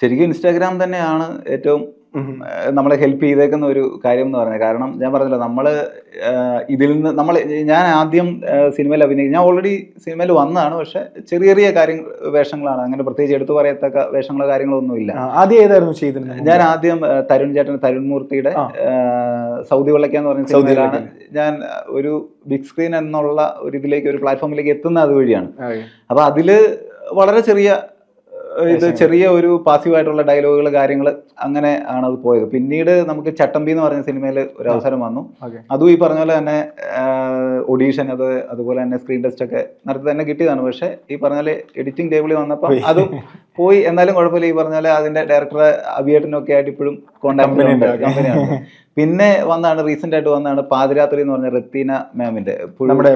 ശരിക്കും ഇൻസ്റ്റാഗ്രാം തന്നെയാണ് ഏറ്റവും നമ്മളെ ഹെൽപ്പ് ചെയ്തേക്കുന്ന ഒരു കാര്യം എന്ന് പറയുന്നത് കാരണം ഞാൻ പറഞ്ഞല്ലോ നമ്മൾ ഇതിൽ നിന്ന് നമ്മൾ ഞാൻ ആദ്യം സിനിമയിൽ അഭിനയിക്കും. ഞാൻ ഓൾറെഡി സിനിമയിൽ വന്നതാണ് പക്ഷെ ചെറിയ ചെറിയ കാര്യങ്ങൾ വേഷങ്ങളാണ്. അങ്ങനെ പ്രത്യേകിച്ച് എടുത്തു പറയത്തക്ക വേഷങ്ങളോ കാര്യങ്ങളോ ഒന്നുമില്ല ആദ്യം ഏതായിരുന്നു ചെയ്തിരുന്നത്? ഞാൻ ആദ്യം തരുൺ ചേട്ടൻ തരുൺ മൂർത്തിയുടെ സൗദി വെള്ളയ്ക്ക എന്ന് പറഞ്ഞ സൗദിയിലാണ് ഞാൻ ഒരു ബിഗ് സ്ക്രീൻ എന്നുള്ള ഒരു ഇതിലേക്ക് ഒരു പ്ലാറ്റ്ഫോമിലേക്ക് എത്തുന്ന അതുവഴിയാണ്. അപ്പൊ അതിൽ വളരെ ചെറിയ ഇത്. ചെറിയ ഒരു പാസീവായിട്ടുള്ള ഡയലോഗുകൾ കാര്യങ്ങൾ അങ്ങനെ ആണ് അത് പോയത്. പിന്നീട് നമുക്ക് ചട്ടമ്പി എന്ന് പറഞ്ഞ സിനിമയിൽ ഒരു അവസരം വന്നു. അതും ഈ പറഞ്ഞ പോലെ തന്നെ ഒഡീഷൻ അത് അതുപോലെ തന്നെ സ്ക്രീൻ ടെസ്റ്റ് ഒക്കെ നടത്തി തന്നെ കിട്ടിയതാണ്. പക്ഷെ ഈ പറഞ്ഞ പോലെ എഡിറ്റിംഗ് ടേബിളിൽ വന്നപ്പോൾ അതും പോയി എന്നാലും കുഴപ്പമില്ല. ഈ പറഞ്ഞ പോലെ അതിന്റെ ഡയറക്ടർ അഭിയേട്ടനൊക്കെ ആയിട്ട് ഇപ്പോഴും കോണ്ടാക്ട്. കമ്പനിയാണ് പിന്നെ വന്നാണ് റീസെന്റ് ആയിട്ട് വന്നാണ് പാതിരാത്രി എന്ന് പറഞ്ഞ റത്തീന മാമിന്റെ നമ്മുടെ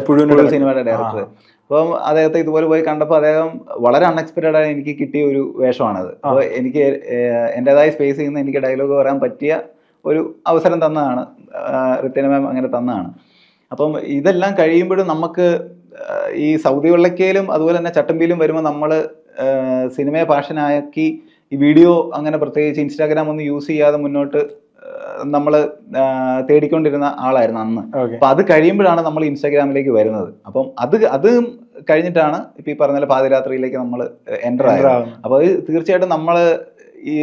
സിനിമയുടെ ഡയറക്ടർ അപ്പം അദ്ദേഹത്തെ ഇതുപോലെ പോയി കണ്ടപ്പോൾ അദ്ദേഹം വളരെ അൺഎക്സ്പെക്റ്റഡ് ആയി എനിക്ക് കിട്ടിയ ഒരു വേഷമാണത്. അപ്പോൾ എനിക്ക് എന്റെതായ സ്പേസ് ചെയ്യുന്ന എനിക്ക് ഡയലോഗ് പറയാൻ പറ്റിയ ഒരു അവസരം തന്നതാണ് റിത്തിന മാം അങ്ങനെ തന്നതാണ്. അപ്പം ഇതെല്ലാം കഴിയുമ്പോഴും നമുക്ക് ഈ സൗദി വെള്ളക്കയിലും അതുപോലെ തന്നെ ചട്ടമ്പിയിലും വരുമ്പോൾ നമ്മൾ സിനിമയെ പാഷനാക്കി ഈ വീഡിയോ അങ്ങനെ പ്രത്യേകിച്ച് ഇൻസ്റ്റാഗ്രാം ഒന്നും യൂസ് ചെയ്യാതെ മുന്നോട്ട് നമ്മൾ തേടിക്കൊണ്ടിരുന്ന ആളായിരുന്നു അന്ന്. അപ്പം അത് കഴിയുമ്പോഴാണ് നമ്മൾ ഇൻസ്റ്റാഗ്രാമിലേക്ക് വരുന്നത്. അപ്പം അത് അത് കഴിഞ്ഞിട്ടാണ് ഇപ്പൊ ഈ പറഞ്ഞ പാതിരാത്രിയിലേക്ക് നമ്മൾ എന്റർ ആയത്. അപ്പോൾ അത് തീർച്ചയായിട്ടും നമ്മൾ ഈ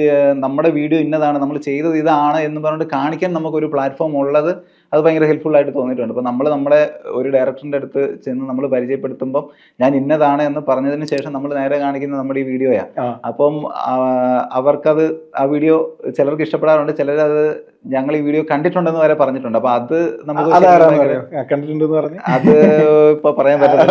നമ്മുടെ വീഡിയോ ഇന്നതാണ്. നമ്മൾ ചെയ്തത് ഇതാണ് എന്ന് പറഞ്ഞിട്ട് കാണിക്കാൻ നമുക്കൊരു പ്ലാറ്റ്ഫോം ഉള്ളത് അത് ഭയങ്കര ഹെൽപ്ഫുൾ ആയിട്ട് തോന്നിയിട്ടുണ്ട്. അപ്പോൾ നമ്മൾ നമ്മുടെ ഒരു ഡയറക്ടറിന്റെ അടുത്ത് ചെന്ന് നമ്മൾ പരിചയപ്പെടുത്തുമ്പോൾ ഞാൻ ഇന്നതാണ് എന്ന് പറഞ്ഞതിന് ശേഷം നമ്മൾ നേരെ കാണിക്കുന്നത് നമ്മുടെ ഈ വീഡിയോയാണ്. അപ്പം അവർക്കത് ആ വീഡിയോ ചിലർക്ക് ഇഷ്ടപ്പെടാറുണ്ട് ചിലരത് ഞങ്ങൾ ഈ വീഡിയോ കണ്ടിട്ടുണ്ടെന്ന് വരെ പറഞ്ഞിട്ടുണ്ട്. അപ്പൊ അത് നമുക്ക് കണ്ടിട്ടുണ്ടെന്ന് പറഞ്ഞു? അത് ഇപ്പൊ പറയാൻ പറ്റില്ല